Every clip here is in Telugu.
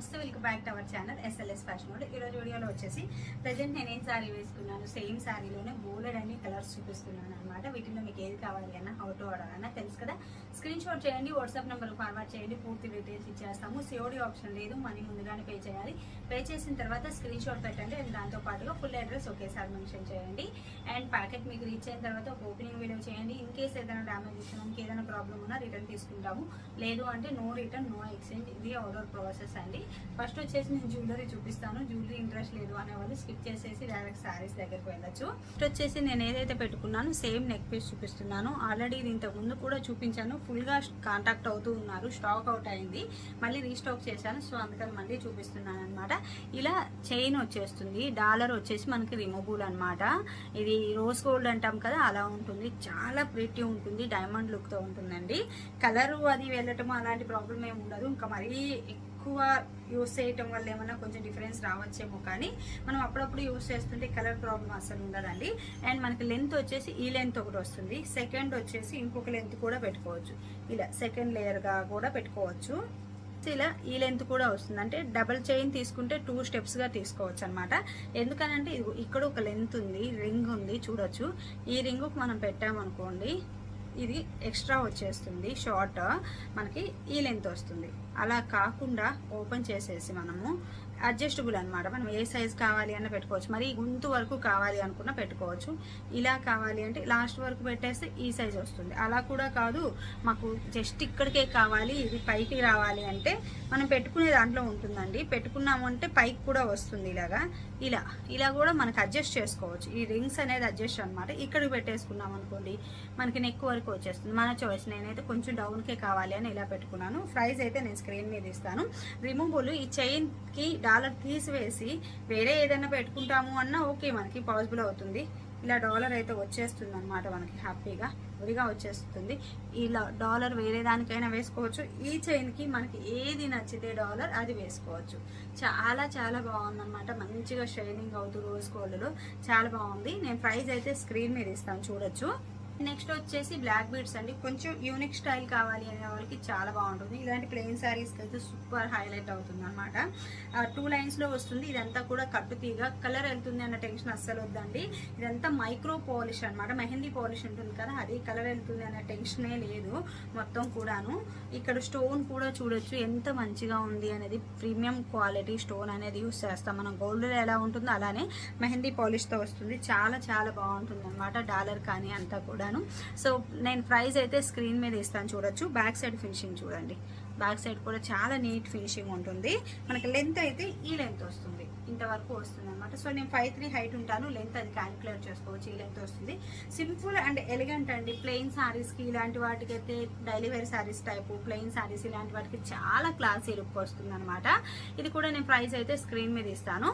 నమస్తే welcome back to our channel SLS fashion world ఈరోజు వీడియోలో వచ్చేసి ప్రజెంట్ నేను ఏం శారీ వేసుకున్నాను సేమ్ శారీలోనే బోలెడ్ అన్ని కలర్స్ చూపిస్తున్నాను అనమాట వీటిలో మీకు ఏది కావాలి అన్న హౌ టు ఆర్డర్ అన్న తెలుసు కదా? స్క్రీన్ షాట్ చేయండి వాట్సాప్ నెంబర్ ఫార్వర్డ్ చేయండి పూర్తి డీటెయిల్స్ ఇచ్చేస్తాము. సిఓడి ఆప్షన్ లేదు మనీ ముందుగానే పే చేయాలి. పే చేసిన తర్వాత స్క్రీన్ షాట్ పెట్టండి అండ్ దాంతో పాటుగా ఫుల్ అడ్రస్ ఒకేసారి మెన్షన్ చేయండి. అండ్ ప్యాకెట్ మీకు రీచ్ అయిన తర్వాత ఒక ఓపెనింగ్ వీడియో చేయండి. ఇన్ కేస్ ఏదైనా డ్యామేజ్ ఇచ్చినా ఏదైనా ప్రాబ్లం ఉన్నా రిటర్న్ తీసుకుంటాము. లేదు అంటే నో రిటర్న్ నో ఎక్స్చేంజ్ ఇది ఆర్డర్ ప్రాసెస్ అండి. ఫస్ట్ వచ్చేసి నేను జ్యువెలరీ చూపిస్తాను. జ్యువెలరీ ఇంట్రెస్ట్ లేదు అనే వాళ్ళు స్కిప్ చేసేసి డైరెక్ట్ శారీస్ దగ్గరికి వెళ్ళచ్చు. ఫస్ట్ వచ్చేసి నేను ఏదైతే పెట్టుకున్నాను సేమ్ నెక్ పీస్ చూపిస్తున్నాను. ఆల్రెడీ ఇది ఇంతకు ముందు కూడా చూపించాను. ఫుల్గా కాంటాక్ట్ అవుతూ ఉన్నారు. స్టాక్ అవుట్ అయింది. మళ్ళీ రీస్టాక్ చేశాను. సో అందుకని మళ్ళీ చూపిస్తున్నాను అనమాట ఇలా చైన్ వచ్చేస్తుంది. డాలర్ వచ్చేసి మనకి రిమూవబుల్ అనమాట ఇది రోజ్ గోల్డ్ అంటాం కదా అలా ఉంటుంది. చాలా ప్రిటీ ఉంటుంది. డైమండ్ లుక్తో ఉంటుందండి. కలరు అది వెళ్ళటం అలాంటి ప్రాబ్లం ఏమి ఉండదు. ఇంకా మరీ ఎక్కువ యూస్ చేయటం వల్ల ఏమైనా కొంచెం డిఫరెన్స్ రావచ్చేమో కానీ మనం అప్పుడప్పుడు యూస్ చేస్తుంటే కలర్ ప్రాబ్లం అసలు ఉండదండి. అండ్ మనకి లెంత్ వచ్చేసి ఈ లెంత్ ఒకటి వస్తుంది. సెకండ్ వచ్చేసి ఇంకొక లెంత్ కూడా పెట్టుకోవచ్చు. ఇలా సెకండ్ లేయర్గా కూడా పెట్టుకోవచ్చు. ఇలా ఈ లెంత్ కూడా వస్తుంది. అంటే డబల్ చైన్ తీసుకుంటే టూ స్టెప్స్గా తీసుకోవచ్చు అనమాట ఎందుకనంటే ఇక్కడ ఒక లెంత్ ఉంది రింగ్ ఉంది చూడొచ్చు. ఈ రింగుకు మనం పెట్టామనుకోండి ఇది ఎక్స్ట్రా వచ్చేస్తుంది షార్ట్ మనకి ఈ లెంత్ వస్తుంది. అలా కాకుండా ఓపెన్ చేసేసి మనము అడ్జస్టబుల్ అనమాట మనం ఏ సైజ్ కావాలి అన్న పెట్టుకోవచ్చు. మరి గుంతు వరకు కావాలి అనుకున్న పెట్టుకోవచ్చు. ఇలా కావాలి అంటే లాస్ట్ వరకు పెట్టేస్తే ఈ సైజ్ వస్తుంది. అలా కూడా కాదు. మాకు జస్ట్ ఇక్కడికే కావాలి ఇది పైకి రావాలి అంటే మనం పెట్టుకునే దాంట్లో ఉంటుందండి. పెట్టుకున్నాము అంటే పైకి కూడా వస్తుంది ఇలాగా. ఇలా ఇలా కూడా మనకు అడ్జస్ట్ చేసుకోవచ్చు. ఈ రింగ్స్ అనేది అడ్జస్ట్ అనమాట ఇక్కడికి పెట్టేసుకున్నాం అనుకోండి మనకి నెక్ వరకు వచ్చేస్తుంది. మన చాయిస్ నేనైతే కొంచెం డౌన్కే కావాలి అని ఇలా పెట్టుకున్నాను. ప్రైస్ అయితే నేను స్క్రీన్ మీద ఇస్తాను. రిమూవబుల్ ఈ చైన్కి డాలర్ తీసివేసి వేరే ఏదైనా పెట్టుకుంటాము అన్నా ఓకే మనకి పాసిబుల్ అవుతుంది. ఇలా డాలర్ అయితే వచ్చేస్తుంది అనమాట మనకి హ్యాపీగా. విడిగా వచ్చేస్తుంది. ఇలా డాలర్ వేరే దానికైనా వేసుకోవచ్చు. ఈ చైన్కి మనకి ఏది నచ్చితే డాలర్ అది వేసుకోవచ్చు. చాలా చాలా బాగుందన్నమాట. మంచిగా షైనింగ్ అవుతూ రోజ్ గోల్డ్లో. చాలా బాగుంది. నేను ప్రైస్ అయితే స్క్రీన్ మీద ఇస్తాను. చూడొచ్చు. నెక్స్ట్ వచ్చేసి బ్లాక్ బీడ్స్ అండి. కొంచెం యూనిక్ స్టైల్ కావాలి అనే వాళ్ళకి చాలా బాగుంటుంది. ఇలాంటి ప్లెయిన్ శారీస్కి అయితే సూపర్ హైలైట్ అవుతుంది అనమాట టూ లైన్స్లో వస్తుంది. ఇదంతా కూడా కట్టు తీగ. కలర్ వెళ్తుంది అన్న టెన్షన్ అస్సలు వద్దండి. ఇదంతా మైక్రో పాలిష్ అనమాట మెహందీ పాలిష్ ఉంటుంది కదా అది కలర్ వెళ్తుంది అన్న టెన్షనే లేదు మొత్తం కూడాను. ఇక్కడ స్టోన్ కూడా చూడొచ్చు. ఎంత మంచిగా ఉంది అనేది ప్రీమియం క్వాలిటీ స్టోన్ అనేది యూస్ చేస్తాం. మనం గోల్డ్ ఎలా ఉంటుందో అలానే మెహందీ పాలిష్తో వస్తుంది. చాలా చాలా బాగుంటుంది అనమాట డాలర్ కానీ అంతా కూడా చేశాను సో నేను ప్రైస్ అయితే స్క్రీన్ మీద ఇస్తాను చూడొచ్చు. బ్యాక్ సైడ్ ఫినిషింగ్ చూడండి. బ్యాక్ సైడ్ కూడా చాలా నీట్ ఫినిషింగ్ ఉంటుంది. మనకి లెంత్ అయితే ఈ లెంత్ వస్తుంది. ఇంతవరకు వస్తుంది అనమాట సో నేను ఫైవ్ త్రీ హైట్ ఉంటాను. లెంత్ అది క్యాలిక్యులేట్ చేసుకోవచ్చు. ఈ లెంత్ వస్తుంది. సింపుల్ అండ్ ఎలిగెంట్ అండి. ప్లెయిన్ శారీస్కి ఇలాంటి వాటికి అయితే daily wear saris type plain saris ఇలాంటి వాటికి చాలా క్లాసీ లుక్ వస్తుంది అనమాట ఇది కూడా నేను ప్రైస్ అయితే స్క్రీన్ మీద ఇస్తాను.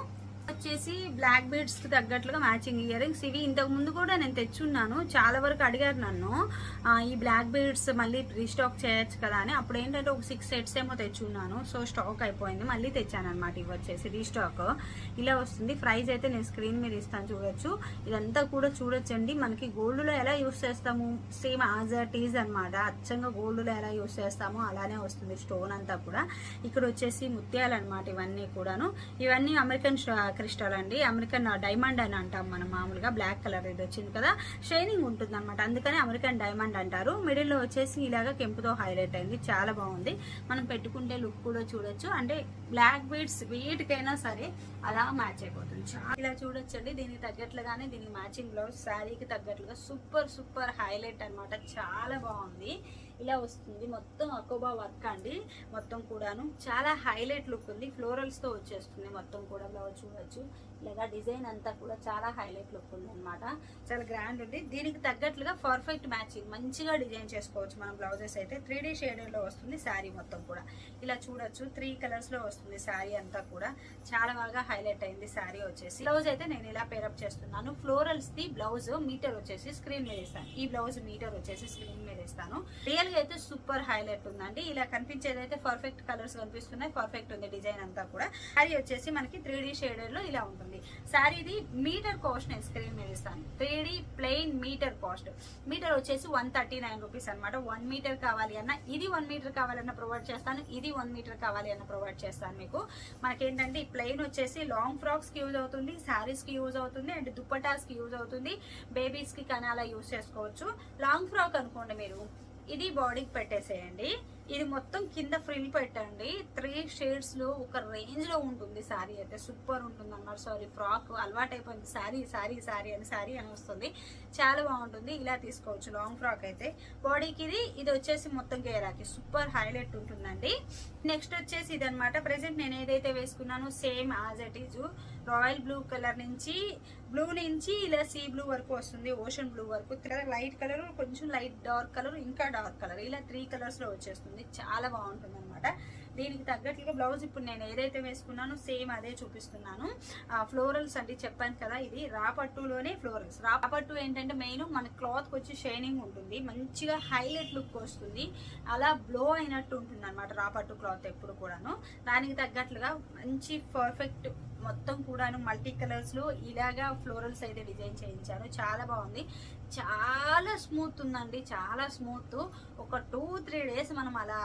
వచ్చేసి బ్లాక్ బీడ్స్కి తగ్గట్లుగా మ్యాచింగ్ ఇయర్ రింగ్స్ ఇవి ఇంతకు ముందు కూడా నేను తెచ్చున్నాను. చాలా వరకు అడిగారు నన్ను. ఈ బ్లాక్ బీడ్స్ మళ్ళీ రీస్టాక్ చేయొచ్చు కదా అని. అప్పుడు ఏంటంటే ఒక సిక్స్ సెట్స్ ఏమో తెచ్చున్నాను. సో స్టాక్ అయిపోయింది. మళ్ళీ తెచ్చాను అనమాట ఇవి వచ్చేసి రీస్టాక్ ఇలా వస్తుంది. ప్రైస్ అయితే నేను స్క్రీన్ మీద ఇస్తాను చూడొచ్చు. ఇదంతా కూడా చూడొచ్చండి. మనకి గోల్డ్లో ఎలా యూస్ చేస్తాము? సేమ్ యాజ్ అ టీజ్ అనమాట అచ్చంగా గోల్డ్లో ఎలా యూస్ చేస్తామో అలానే వస్తుంది. స్టోన్ అంతా కూడా. ఇక్కడ వచ్చేసి ముత్యాలు అనమాట ఇవన్నీ కూడాను. ఇవన్నీ అమెరికన్ క్రిస్టల్ అండి అమెరికన్ డైమండ్ అని అంటాం మనం మామూలుగా. బ్లాక్ కలర్ ఇది వచ్చింది కదా. షైనింగ్ ఉంటుంది అనమాట అందుకని అమెరికన్ డైమండ్ అంటారు. మిడిల్లో వచ్చేసి ఇలాగ కెంపుతో హైలైట్ అయింది. చాలా బాగుంది. మనం పెట్టుకుంటే లుక్ కూడా చూడొచ్చు. అంటే బ్లాక్ బీడ్స్ వీటికైనా సరే అలా మ్యాచ్ అయిపోతుంది. ఇలా చూడొచ్చండి. దీనికి తగ్గట్లుగానే దీనికి మ్యాచింగ్ బ్లౌజ్ శారీకి తగ్గట్లుగా సూపర్ సూపర్ హైలైట్ అన్నమాట. చాలా బాగుంది. ఇలా వస్తుంది. మొత్తం అకోబా వర్క్ అండి. మొత్తం కూడాను చాలా హైలైట్ లుక్ ఉంది. ఫ్లోరల్స్తో వచ్చేస్తుంది మొత్తం కూడా బ్లౌజ్ చూడొచ్చు. ఇలాగా డిజైన్ అంతా కూడా చాలా హైలైట్ లుక్ ఉంది అనమాట చాలా గ్రాండ్ ఉంది. దీనికి తగ్గట్లుగా పర్ఫెక్ట్ మ్యాచింగ్. మంచిగా డిజైన్ చేసుకోవచ్చు మనం బ్లౌజెస్ అయితే. త్రీ డీ లో వస్తుంది శారీ మొత్తం కూడా. ఇలా చూడొచ్చు. త్రీ కలర్స్లో వస్తుంది శారీ అంతా కూడా. చాలా బాగా హైలైట్ అయింది శారీ వచ్చేసి. బ్లౌజ్ అయితే నేను ఇలా పేరప్ చేస్తున్నాను. ఫ్లోరల్స్ ది బ్లౌజ్ మీటర్ వచ్చేసి స్క్రీన్ మీద ఇస్తాను. ఈ బ్లౌజ్ మీటర్ వచ్చేసి స్క్రీన్ మీద ఇస్తాను. రియల్ గా అయితే సూపర్ హైలైట్ ఉందండి. ఇలా కనిపించేది అయితే పర్ఫెక్ట్ కలర్స్ కనిపిస్తున్నాయి. పర్ఫెక్ట్ ఉంది డిజైన్ అంతా కూడా. అది వచ్చేసి మనకి త్రీ డి షేడెడ్లో ఇలా ఉంటుంది. శారీది మీటర్ కాస్ట్ నేను స్క్రీన్ మీద ఇస్తాను. Three D plain metre cost metre వచ్చేసి వన్ థర్టీ నైన్ రూపీస్ అనమాట వన్ మీటర్ కావాలి అన్న ఇది వన్ మీటర్ కావాలన్న ప్రొవైడ్ చేస్తాను. ఇది వన్ మీటర్ కావాలి అన్న ప్రొవైడ్ చేస్తాను మీకు. మనకేంటంటే ఈ ప్లెయిన్ వచ్చేసి లాంగ్ ఫ్రాక్స్కి యూజ్ అవుతుంది సారీస్కి యూజ్ అవుతుంది అండ్ దుప్పటాస్కి యూజ్ అవుతుంది. బేబీస్కి కానీ అలా యూజ్ చేసుకోవచ్చు. లాంగ్ ఫ్రాక్ అనుకోండి మీరు. ఇది బాడీకి పెట్టేసేయండి. ఇది మొత్తం కింద ఫ్రిల్ పెట్టండి. త్రీ షేడ్స్లో ఒక రేంజ్లో ఉంటుంది శారీ అయితే. సూపర్ ఉంటుంది అన్నమాట సారీ ఫ్రాక్ అలవాటు అయిపోయింది శారీ శారీ శారీ అని శారీ అని వస్తుంది. చాలా బాగుంటుంది. ఇలా తీసుకోవచ్చు. లాంగ్ ఫ్రాక్ అయితే. బాడీకి ఇది ఇది వచ్చేసి మొత్తం గేరాకి సూపర్ హైలైట్ ఉంటుందండి. నెక్స్ట్ వచ్చేసి ఇది అనమాట ప్రెసెంట్ నేను ఏదైతే వేసుకున్నానో same as it is royal blue colour నుంచి బ్లూ నుంచి ఇలా సీ బ్లూ వరకు వస్తుంది ఓషన్ బ్లూ వరకు. లైట్ కలర్ కొంచెం లైట్ డార్క్ కలర్ ఇంకా డార్క్ కలర్. ఇలా త్రీ కలర్స్లో వచ్చేస్తుంది. చాలా బాగుంటుంది అనమాట దీనికి తగ్గట్లుగా బ్లౌజ్ ఇప్పుడు నేను ఏదైతే వేసుకున్నానో సేమ్ అదే చూపిస్తున్నాను. ఫ్లోరల్స్ అంటే చెప్పాను కదా ఇది. రాపట్టులోనే ఫ్లోరల్స్. రాపట్టు ఏంటంటే మెయిన్ మన క్లాత్ వచ్చి షైనింగ్ ఉంటుంది. మంచిగా హైలైట్ లుక్ వస్తుంది. అలా బ్లో అయినట్టు ఉంటుంది అనమాట రాపట్టు క్లాత్ ఎప్పుడు కూడాను. దానికి తగ్గట్లుగా మంచి పర్ఫెక్ట్ మొత్తం కూడాను మల్టీ కలర్స్లో ఇలాగా ఫ్లోరల్స్ అయితే డిజైన్ చేయించాను చాలా బాగుంది. చాలా స్మూత్ ఉందండి. చాలా స్మూత్. ఒక టూ త్రీ డేస్ మనం అలా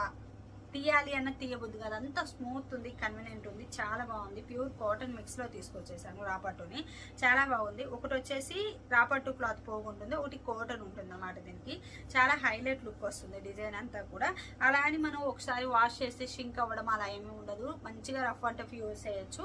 తీయాలి అన్న తీయబుద్దు కాదు. అంత స్మూత్ ఉంది కన్వీనియంట్ ఉంది చాలా బాగుంది. ప్యూర్ కాటన్ మిక్స్లో తీసుకొచ్చేసాను రాపట్టుని. చాలా బాగుంది. ఒకటి వచ్చేసి రాపట్టు క్లాత్ పోగుంటుంది ఒకటి కాటన్ ఉంటుంది అన్నమాట దీనికి. చాలా హైలైట్ లుక్ వస్తుంది డిజైన్ అంతా కూడా. అలా అని మనం ఒకసారి వాష్ చేస్తే షింక్ అవ్వడం అలా ఏమీ ఉండదు. మంచిగా రఫ్ అండ్ టఫ్ యూస్ చేయొచ్చు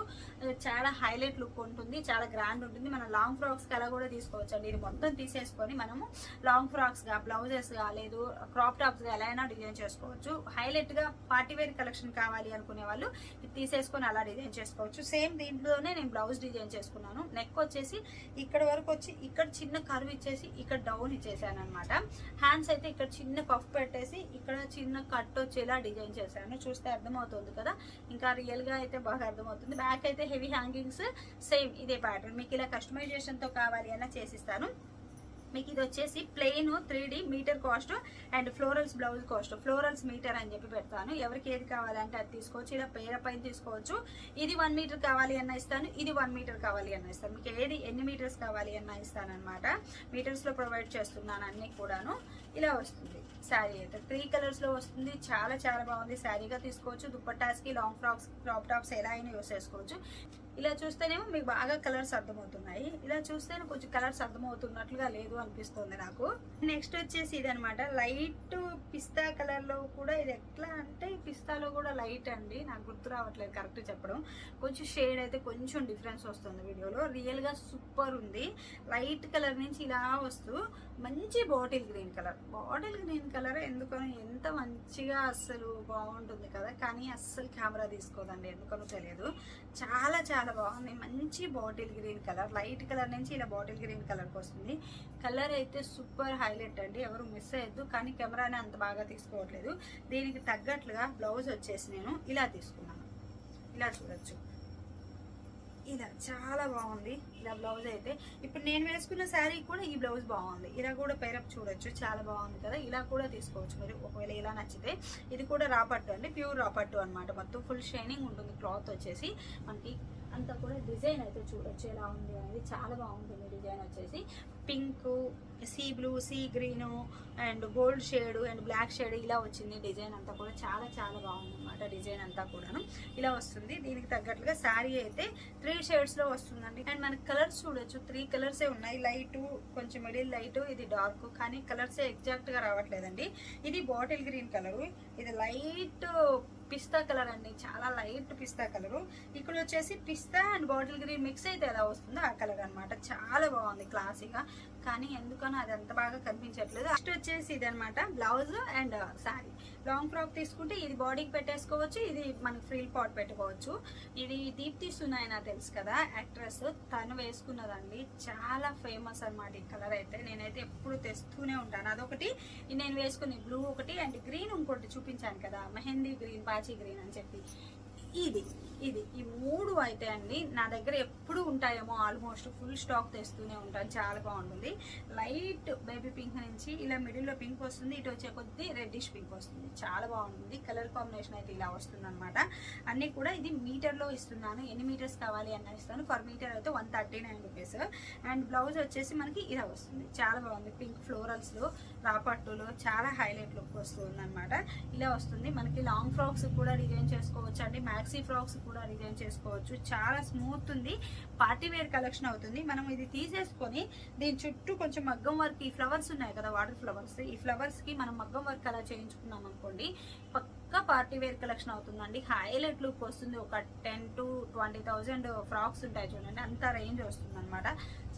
చాలా హైలైట్ లుక్ ఉంటుంది చాలా గ్రాండ్ ఉంటుంది. మనం లాంగ్ ఫ్రాక్స్కి అలా కూడా తీసుకోవచ్చు అండి ఇది మొత్తం తీసేసుకొని మనము లాంగ్ ఫ్రాక్స్గా బ్లౌజెస్గా లేదు క్రాప్ టాప్స్గా ఎలా అయినా డిజైన్ చేసుకోవచ్చు. హైలైట్గా పార్టీ వేర్ కలెక్షన్ కావాలి అనుకునే వాళ్ళు ఇది తీసేసుకొని అలా డిజైన్ చేసుకోవచ్చు. సేమ్ దీంట్లోనే నేను బ్లౌజ్ డిజైన్ చేసుకున్నాను. నెక్ వచ్చేసి ఇక్కడ వరకు వచ్చి ఇక్కడ చిన్న కర్వ్ ఇచ్చేసి ఇక్కడ డౌన్ ఇచ్చేసాను అనమాట హ్యాండ్స్ అయితే ఇక్కడ చిన్న పఫ్ పెట్టేసి ఇక్కడ చిన్న కట్ వచ్చేలా డిజైన్ చేశాను. చూస్తే అర్థమవుతుంది కదా? ఇంకా రియల్గా అయితే బాగా అర్థమవుతుంది. బ్యాక్ అయితే హెవీ హ్యాంగింగ్స్ సేమ్ ఇదే ప్యాటర్న్ మీకు ఇలా కస్టమైజేషన్తో కావాలి అన్న చేసిస్తాను. మీకు ఇది వచ్చేసి plain three D metre cost and florals blouse cost florals metre అని చెప్పి పెడతాను. ఎవరికి ఏది కావాలంటే అది తీసుకోవచ్చు. ఇలా పేర పైన తీసుకోవచ్చు. ఇది వన్ మీటర్ కావాలి అన్న ఇస్తాను. ఇది వన్ మీటర్ కావాలి అన్న ఇస్తాను. మీకు ఏది ఎన్ని మీటర్స్ కావాలి అన్న ఇస్తాను అనమాట మీటర్స్లో ప్రొవైడ్ చేస్తున్నాను అన్ని కూడాను. ఇలా వస్తుంది. శారీ అయితే త్రీ కలర్స్లో వస్తుంది. చాలా చాలా బాగుంది. శారీగా తీసుకోవచ్చు. దుప్పట్టాస్కి లాంగ్ ఫ్రాక్స్ క్రాప్ టాప్స్ ఎలా అయినా యూస్ చేసుకోవచ్చు. ఇలా చూస్తేనేమో మీకు బాగా కలర్స్ అర్థమవుతున్నాయి. ఇలా చూస్తేనే కొంచెం కలర్స్ అర్థమవుతున్నట్లుగా లేదు అనిపిస్తుంది నాకు. నెక్స్ట్ వచ్చేసి ఇది లైట్ పిస్తా కలర్లో కూడా ఇది ఎట్లా అంటే పిస్తాలో కూడా లైట్ అండి. నాకు గుర్తు రావట్లేదు కరెక్ట్ చెప్పడం. కొంచెం షేడ్ అయితే కొంచెం డిఫరెన్స్ వస్తుంది వీడియోలో. రియల్గా సూపర్ ఉంది. లైట్ కలర్ నుంచి ఇలా వస్తూ మంచి bottle green colour. Bottle green colour ఎందుకని ఎంత మంచిగా అస్సలు బాగుంటుంది కదా. కానీ అస్సలు కెమెరా తీసుకోదండి. ఎందుకనో తెలియదు. చాలా చాలా చాలా బాగుంది. మంచి bottle green colour light colour నుంచి ఇలా బాటిల్ గ్రీన్ కలర్కి వస్తుంది. కలర్ అయితే సూపర్ హైలైట్ అండి. ఎవరు మిస్ అయ్యద్దు కానీ కెమెరానే అంత బాగా తీసుకోవట్లేదు. దీనికి తగ్గట్లుగా బ్లౌజ్ వచ్చేసి నేను ఇలా తీసుకున్నాను. ఇలా చూడొచ్చు. ఇలా చాలా బాగుంది. ఇలా బ్లౌజ్ అయితే. ఇప్పుడు నేను వేసుకున్న శారీ కూడా ఈ బ్లౌజ్ బాగుంది. ఇలా కూడా పేరప్ చూడొచ్చు. చాలా బాగుంది కదా. ఇలా కూడా తీసుకోవచ్చు మరి. ఒకవేళ ఇలా నచ్చితే ఇది కూడా రాపట్టు అండి. ప్యూర్ రాపట్టు అనమాట మొత్తం ఫుల్ షైనింగ్ ఉంటుంది. క్లాత్ వచ్చేసి మనకి అంతా కూడా డిజైన్ అయితే చూడొచ్చు ఎలా ఉంది అనేది చాలా బాగుంటుంది డిజైన్ వచ్చేసి. Pink sea blue sea green and gold shade and black shade ఇలా వచ్చింది డిజైన్ అంతా కూడా చాలా చాలా బాగుంది. అనమాట డిజైన్ అంతా కూడాను. ఇలా వస్తుంది. దీనికి తగ్గట్లుగా శారీ అయితే త్రీ షేడ్స్లో వస్తుందండి. అండ్ మనకి కలర్స్ చూడొచ్చు. త్రీ కలర్సే ఉన్నాయి. లైట్ కొంచెం మిడిల్ లైట్ ఇది డార్క్. కానీ కలర్సే ఎగ్జాక్ట్గా రావట్లేదండి. ఇది బాటిల్ గ్రీన్ కలర్. ఇది లైట్ పిస్తా కలర్ అండి. చాలా లైట్ పిస్తా కలర్. ఇక్కడ వచ్చేసి pista and bottle green mix అయితే ఎలా వస్తుందో ఆ కలర్ అన్నమాట. చాలా బాగుంది. క్లాసీగా కానీ ఎందుకనో అది అంత బాగా కనిపించట్లేదు. నెక్స్ట్ వచ్చేసి ఇది అనమాట blouse and sari long frock తీసుకుంటే ఇది బాడీకి పెట్టేసుకోవచ్చు ఇది మనకి ఫ్రీల్ పాట్ పెట్టుకోవచ్చు. ఇది దీప్తి సునాయన తెలుసు కదా యాక్ట్రెస్ తను వేసుకున్నదండి చాలా ఫేమస్ అన్నమాట ఈ కలర్ అయితే. నేనైతే ఎప్పుడు తెస్తూనే ఉంటాను. అదొకటి. నేను వేసుకుని బ్లూ ఒకటి అండ్ గ్రీన్ ఇంకోటి చూపించాను కదా మెహందీ గ్రీన్ పాచి గ్రీన్ అని చెప్పి. ఇది. ఇది ఈ మూడు అయితే అండి నా దగ్గర ఎప్పుడు ఉంటాయేమో ఆల్మోస్ట్ ఫుల్ స్టాక్ తెస్తూనే ఉంటాను. చాలా బాగుంటుంది. లైట్ బేబీ పింక్ నుంచి ఇలా మిడిల్లో పింక్ వస్తుంది ఇటు వచ్చే కొద్ది రెడ్డిష్ పింక్ వస్తుంది. చాలా బాగుంటుంది. కలర్ కాంబినేషన్ అయితే ఇలా వస్తుంది అనమాట అన్నీ కూడా ఇది మీటర్లో ఇస్తున్నాను. ఎన్ని మీటర్స్ కావాలి అన్న ఇస్తాను. పర్ మీటర్ అయితే one thirty nine rupees and blouse వచ్చేసి మనకి ఇలా వస్తుంది. చాలా బాగుంది. పింక్ ఫ్లోరల్స్లో రాపట్టులో చాలా హైలైట్ లుక్ వస్తుంది అనమాట ఇలా వస్తుంది. మనకి లాంగ్ ఫ్రాక్స్ కూడా డిజైన్ చేసుకోవచ్చు అండి. మ్యాక్సీ ఫ్రాక్స్ కూడా డిజైన్ చేసుకోవచ్చు. చాలా స్మూత్ ఉంది. పార్టీ వేర్ కలెక్షన్ అవుతుంది. మనం ఇది తీసేసుకొని దీని చుట్టూ కొంచెం మగ్గం వర్క్ ఈ ఫ్లవర్స్ ఉన్నాయి కదా వాటర్ ఫ్లవర్స్ ఈ ఫ్లవర్స్కి మనం మగ్గం వర్క్ అలా చేయించుకున్నాం అనుకోండి పక్కా పార్టీ వేర్ కలెక్షన్ అవుతుందండి. హైలైట్ లుక్ వస్తుంది. ఒక ten to twenty thousand frocks ఉంటాయి చూడండి. అంత రేంజ్ వస్తుంది అనమాట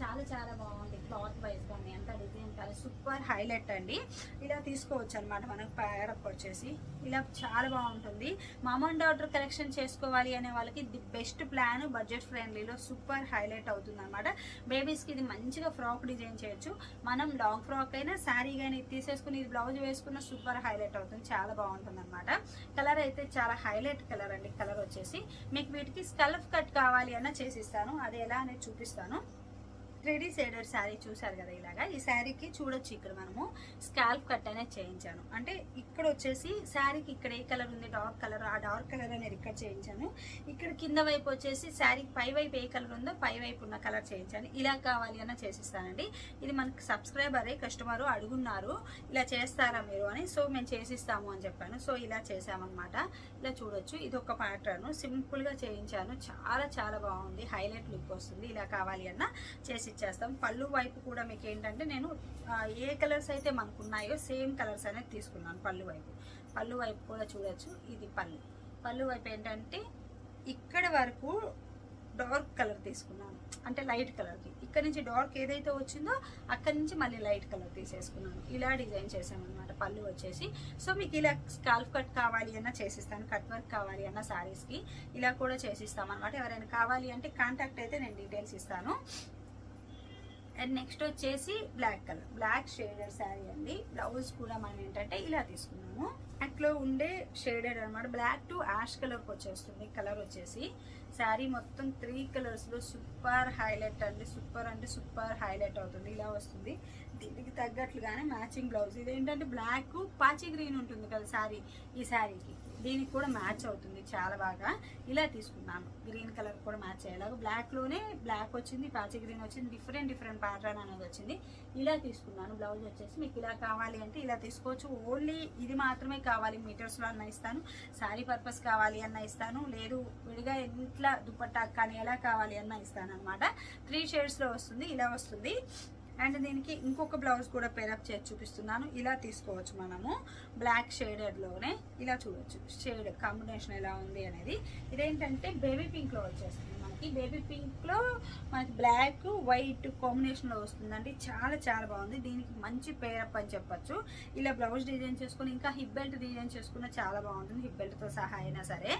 చాలా చాలా బాగుంది క్లాత్ వైజ్ కానీ ఎంత డిజైన్ కానీ సూపర్ హైలైట్ అండి. ఇలా తీసుకోవచ్చు అనమాట మనకు ప్యారప్ వచ్చేసి. ఇలా చాలా బాగుంటుంది. మామ అండ్ డాటర్ కలెక్షన్ చేసుకోవాలి అనే వాళ్ళకి ది బెస్ట్ ప్లాన్ బడ్జెట్ ఫ్రెండ్లీలో సూపర్ హైలైట్ అవుతుంది అనమాట బేబీస్కి ఇది మంచిగా ఫ్రాక్ డిజైన్ చేయొచ్చు. మనం లాంగ్ ఫ్రాక్ అయినా శారీ కానీ తీసేసుకుని ఇది బ్లౌజ్ వేసుకున్న సూపర్ హైలైట్ అవుతుంది. చాలా బాగుంటుంది అనమాట కలర్ అయితే చాలా హైలైట్ కలర్ అండి. కలర్ వచ్చేసి. మీకు వీటికి స్కల్ఫ్ కట్ కావాలి అన్న చేసిస్తాను. అది ఎలా అనేది చూపిస్తాను. రెడీ సైడర్ శారీ చూసారు కదా ఇలాగా? ఈ శారీకి చూడొచ్చు ఇక్కడ మనము. స్కాల్ప్ కట్ అనేది చేయించాను. అంటే ఇక్కడ వచ్చేసి శారీకి ఇక్కడ ఏ కలర్ ఉంది? Dark colour. ఆ డార్క్ కలర్ అనేది ఇక్కడ చేయించాను. ఇక్కడ కింద వైపు వచ్చేసి శారీకి పై వైపు ఏ కలర్ ఉందో పై వైపు ఉన్న కలర్ చేయించాను. ఇలా కావాలి అన్న చేసిస్తానండి. ఇది మనకి సబ్స్క్రైబరే కస్టమర్ అడుగున్నారు. ఇలా చేస్తారా మీరు అని? సో మేము చేసిస్తాము అని చెప్పాను. సో ఇలా చేసామన్నమాట ఇలా చూడొచ్చు. ఇది ఒక ప్యాటర్న్. సింపుల్గా చేయించాను. చాలా చాలా బాగుంది. హైలైట్ లుక్ వస్తుంది. ఇలా కావాలి అన్న చేసి ఇచ్చేస్తాం. పళ్ళు వైపు కూడా మీకు ఏంటంటే నేను ఏ కలర్స్ అయితే మనకు ఉన్నాయో సేమ్ కలర్స్ అనేది తీసుకున్నాను పళ్ళు వైపు. పళ్ళు వైపు కూడా చూడొచ్చు. ఇది పళ్ళు. పళ్ళు వైపు ఏంటంటే ఇక్కడ వరకు డార్క్ కలర్ తీసుకున్నాను. అంటే లైట్ కలర్కి. ఇక్కడ నుంచి డార్క్ ఏదైతే వచ్చిందో అక్కడి నుంచి మళ్ళీ లైట్ కలర్ తీసేసుకున్నాను. ఇలా డిజైన్ చేశామన్నమాట. పళ్ళు వచ్చేసి. సో మీకు ఇలా స్కాల్ఫ్ కట్ కావాలి అన్న చేసిస్తాను. కట్ వర్క్ కావాలి అన్న శారీస్కి. ఇలా కూడా చేసిస్తాం అనమాట ఎవరైనా కావాలి అంటే కాంటాక్ట్ అయితే నేను డీటెయిల్స్ ఇస్తాను. అండ్ నెక్స్ట్ వచ్చేసి black colour. Black shaded sari అండి. బ్లౌజ్ కూడా మనం ఏంటంటే ఇలా తీసుకున్నాము. బ్లాక్ ఉండే షేడెడ్ అనమాట బ్లాక్ టు యాష్ కలర్కి వచ్చేస్తుంది. కలర్ వచ్చేసి శారీ మొత్తం త్రీ కలర్స్లో సూపర్ హైలైట్ అండి. సూపర్ అంటే సూపర్ హైలైట్ అవుతుంది. ఇలా వస్తుంది. దీనికి తగ్గట్లుగానే మ్యాచింగ్ బ్లౌజ్. ఇదేంటంటే బ్లాక్ పాచి గ్రీన్ ఉంటుంది కదా శారీ ఈ శారీకి. దీనికి కూడా మ్యాచ్ అవుతుంది చాలా బాగా. ఇలా తీసుకున్నాను గ్రీన్ కలర్ కూడా మ్యాచ్ అయ్యేలాగా. బ్లాక్లోనే బ్లాక్ వచ్చింది పాచి గ్రీన్ వచ్చింది డిఫరెంట్ డిఫరెంట్ ప్యాటర్న్ అనేది వచ్చింది. ఇలా తీసుకున్నాను. బ్లౌజ్ వచ్చేసి మీకు ఇలా కావాలి అంటే ఇలా తీసుకోవచ్చు. ఓన్లీ ఇది మాత్రమే కావాలి. మీటర్స్లో అన్న ఇస్తాను. శారీ పర్పస్ కావాలి అన్న ఇస్తాను. లేదు విడిగా ఇంట్లో దుప్పట్టా కానీ ఎలా కావాలి అన్న ఇస్తాను అనమాట త్రీ షేడ్స్లో వస్తుంది ఇలా వస్తుంది. అండ్ దీనికి ఇంకొక బ్లౌజ్ కూడా పేరప్ చేసి చూపిస్తున్నాను. ఇలా తీసుకోవచ్చు మనము. బ్లాక్ షేడెడ్లోనే ఇలా చూడొచ్చు. షేడ్ కాంబినేషన్ ఎలా ఉంది అనేది. ఇదేంటంటే బేబీ పింక్లో వచ్చేస్తుంది. మనకి బేబీ పింక్లో మనకి బ్లాక్ వైట్ కాంబినేషన్లో వస్తుందండి. చాలా చాలా బాగుంది. దీనికి మంచి పేరప్ అని చెప్పచ్చు. ఇలా బ్లౌజ్ డిజైన్ చేసుకుని ఇంకా హిప్ బెల్ట్ డిజైన్ చేసుకున్న చాలా బాగుంటుంది. హిప్ బెల్ట్తో సహా అయినా సరే.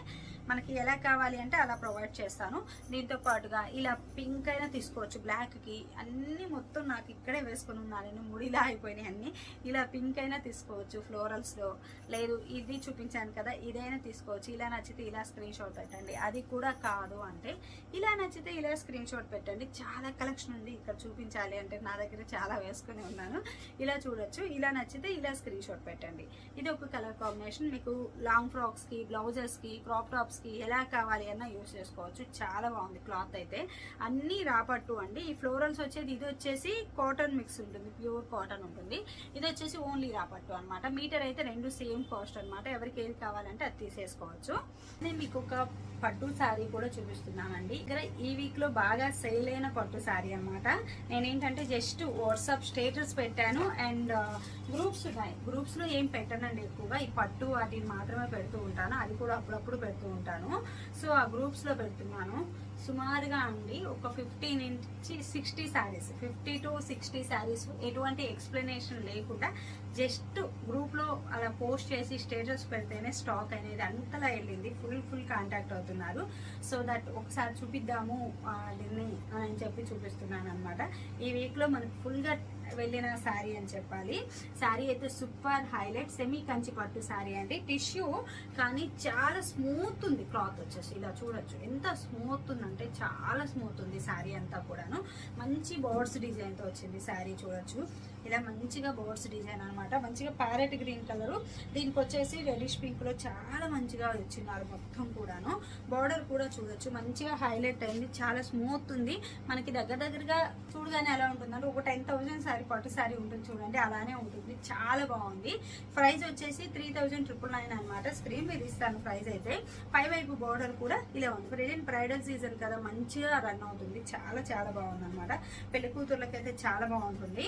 మనకి ఎలా కావాలి అంటే అలా ప్రొవైడ్ చేస్తాను. దీంతో పాటుగా ఇలా పింక్ అయినా తీసుకోవచ్చు. బ్లాక్కి అన్నీ మొత్తం నాకు ఇక్కడే వేసుకుని ఉన్నాను ముడిలా అయిపోయినాయి అన్నీ. ఇలా పింక్ అయినా తీసుకోవచ్చు ఫ్లోరల్స్లో. లేదు ఇది చూపించాను కదా ఇదైనా తీసుకోవచ్చు. ఇలా నచ్చితే ఇలా స్క్రీన్ షాట్ పెట్టండి. అది కూడా కాదు అంటే ఇలా నచ్చితే ఇలా స్క్రీన్ షాట్ పెట్టండి. చాలా కలెక్షన్ ఉంది ఇక్కడ చూపించాలి అంటే నా దగ్గర చాలా వేసుకుని ఉన్నాను. ఇలా చూడొచ్చు. ఇలా నచ్చితే ఇలా స్క్రీన్ షాట్ పెట్టండి. ఇది ఒక కలర్ కాంబినేషన్ మీకు లాంగ్ ఫ్రాక్స్కి బ్లౌజెస్కి క్రాప్ టాప్స్కి ఎలా కావాలి అన్న యూస్ చేసుకోవచ్చు. చాలా బాగుంది క్లాత్ అయితే. అన్నీ రాపట్టు అండి. ఈ ఫ్లోరల్స్ వచ్చేది ఇది వచ్చేసి కాటన్ మిక్స్ ఉంటుంది. ప్యూర్ కాటన్ ఉంటుంది. ఇది వచ్చేసి ఓన్లీ రాపట్టు అనమాట మీటర్ అయితే రెండు సేమ్ కాస్ట్ అనమాట ఎవరికి ఏది కావాలంటే అది తీసేసుకోవచ్చు. నేను మీకు ఒక పట్టు శారీ కూడా చూపిస్తున్నానండి. ఇక్కడ ఈ వీక్లో బాగా సేల్ అయిన పట్టు శారీ అనమాట నేనేంటంటే జస్ట్ వాట్సాప్ స్టేటస్ పెట్టాను అండ్ గ్రూప్స్ uh, ఉన్నాయి. గ్రూప్స్లో ఏం పెట్టనండి ఎక్కువగా. ఈ పట్టు అది మాత్రమే పెడుతూ ఉంటాను. అది కూడా అప్పుడప్పుడు పెడుతూ ఉంటాను. సో ఆ గ్రూప్స్లో పెడుతున్నాను. సుమారుగా అండి ఒక ఫిఫ్టీ నుంచి sixty saris fifty to sixty saris ఎటువంటి ఎక్స్ప్లెనేషన్ లేకుండా జస్ట్ గ్రూప్లో అలా పోస్ట్ చేసి స్టేటస్ పెడితేనే స్టాక్ అనేది అంతలా వెళ్ళింది. ఫుల్ ఫుల్ కాంటాక్ట్ అవుతున్నారు. సో దట్ ఒకసారి చూపిద్దాము దీన్ని అని చెప్పి చూపిస్తున్నాను అనమాట ఈ వీక్లో మనకు ఫుల్గా వెళ్ళిన శారీ అని చెప్పాలి. శారీ అయితే సూపర్ హైలైట్ సెమీ కంచి పట్టు శారీ అండి. టిష్యూ కానీ చాలా స్మూత్ ఉంది క్లాత్ వచ్చేసి. ఇలా చూడొచ్చు. ఎంత స్మూత్ ఉందంటే చాలా స్మూత్ ఉంది శారీ అంతా కూడాను. మంచి బోర్డ్స్ డిజైన్తో వచ్చింది శారీ చూడొచ్చు. ఇలా మంచిగా బోర్డ్స్ డిజైన్ అన్నమాట. మంచిగా ప్యారెట్ గ్రీన్ కలర్. దీనికి వచ్చేసి రెడిష్ పింక్లో చాలా మంచిగా వచ్చినారు మొత్తం కూడాను. బార్డర్ కూడా చూడొచ్చు. మంచిగా హైలైట్ అయింది. చాలా స్మూత్ ఉంది. మనకి దగ్గర దగ్గరగా చూడగానే ఎలా ఉంటుందంటే ఒక టెన్ థౌసండ్ శారీ పట్టు శారీ ఉంటుంది చూడండి అలానే ఉంటుంది. చాలా బాగుంది. ప్రైస్ వచ్చేసి త్రీ థౌజండ్ ట్రిపుల్ నైన్ అనమాట స్క్రీన్ మీద ఇస్తాను ప్రైస్ అయితే. పై వైపు బోర్డర్ కూడా ఇలా ఉంది. ప్రెజెంట్ బ్రైడల్ సీజన్ కదా మంచిగా రన్ అవుతుంది. చాలా చాలా బాగుంది అనమాట పెళ్ళి కూతుర్లకైతే చాలా బాగుంటుంది.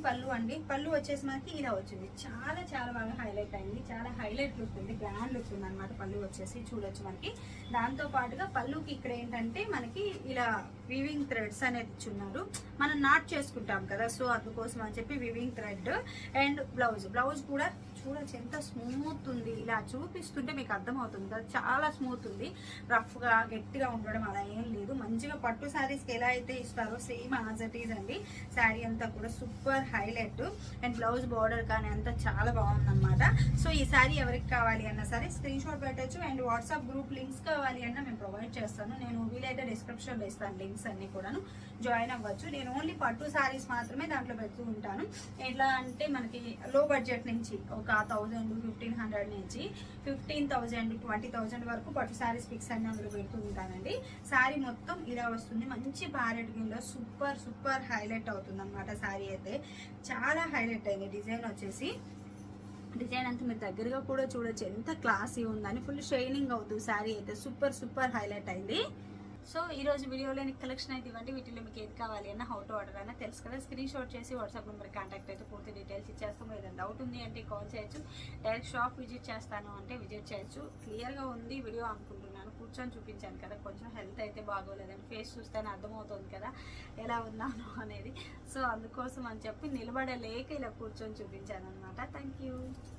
పళ్ళు అండి. పళ్ళు వచ్చేసి మనకి ఇలా వచ్చింది. చాలా చాలా బాగా హైలైట్ అయింది. చాలా హైలైట్ లుక్ ఉంది. గ్రాండ్ లుక్ ఉంది అనమాట పళ్ళు వచ్చేసి చూడొచ్చు మనకి. దాంతో పాటుగా పళ్ళుకి ఇక్కడ ఏంటంటే మనకి ఇలా వివింగ్ థ్రెడ్స్ అనేది ఇచ్చున్నారు. మనం నాట్ చేసుకుంటాం కదా. సో అందుకోసం అని చెప్పి weaving thread and blouse blouse కూడా చూడొచ్చు. ఎంత స్మూత్ ఉంది. ఇలా చూపిస్తుంటే మీకు అర్థమవుతుంది. కదా చాలా స్మూత్ ఉంది. రఫ్గా గట్టిగా ఉండడం అలా ఏం లేదు. మంచిగా పట్టు శారీస్కి ఎలా అయితే ఇస్తారో సేమ్ యాజ్ ఇట్ ఈజ్ అండి. శారీ అంతా కూడా super highlight and blouse border కానీ అంతా చాలా బాగుందన్నమాట. సో ఈ శారీ ఎవరికి కావాలి అన్నా సరే స్క్రీన్ షాట్ పెట్టచ్చు. అండ్ వాట్సాప్ గ్రూప్ లింక్స్ కావాలి అన్నా మేము ప్రొవైడ్ చేస్తాను. నేను వీలైతే డిస్క్రిప్షన్లో ఇస్తాను లింక్స్ అన్ని కూడాను. జాయిన్ అవ్వచ్చు. నేను ఓన్లీ పట్టు శారీస్ మాత్రమే దాంట్లో పెడుతూ ఉంటాను. ఎట్లా అంటే మనకి లో బడ్జెట్ నుంచి ఒక థౌజండ్ ఫిఫ్టీన్ హండ్రెడ్ నుంచి ఫిఫ్టీన్ థౌజండ్ ట్వంటీ థౌజండ్ వరకు పట్టు శారీస్ పిక్స్ అన్ని అందులో పెడుతూ ఉంటానండి. శారీ మొత్తం ఇలా వస్తుంది. మంచి ప్యారెట్ గిన్లో సూపర్ సూపర్ హైలైట్ అవుతుంది అనమాట శారీ అయితే. చాలా హైలైట్ అయింది. డిజైన్ వచ్చేసి డిజైన్ అంతా మీరు దగ్గరగా కూడా చూడొచ్చు. ఎంత క్లాసీ ఉందని. ఫుల్ షైనింగ్ అవుతుంది శారీ అయితే. సూపర్ సూపర్ హైలైట్ అయింది. సో ఈరోజు వీడియోలో వీడియోలోని కలెక్షన్ అయితే ఇవ్వండి. వీటిలో మీకు ఏది కావాలి అన్న హౌ టు ఆర్డర్ అయినా తెలుసు కదా. స్క్రీన్ షాట్ చేసి వాట్సాప్ నెంబర్ కాంటాక్ట్ అయితే పూర్తి డీటెయిల్స్ ఇచ్చేస్తాము. ఏదైనా డౌట్ ఉంది అంటే కాల్ చేయొచ్చు. డైరెక్ట్ షాప్ విజిట్ చేస్తాను అంటే విజిట్ చేయొచ్చు. క్లియర్గా ఉంది వీడియో అనుకుంటున్నాను. కూర్చొని చూపించాను కదా. కొంచెం హెల్త్ అయితే బాగోలేదని ఫేస్ చూస్తేనే అర్థమవుతుంది కదా. ఎలా ఉన్నాను అనేది. సో అందుకోసం అని చెప్పి నిలబడలేక ఇలా కూర్చొని చూపించాను అనమాట థ్యాంక్ యూ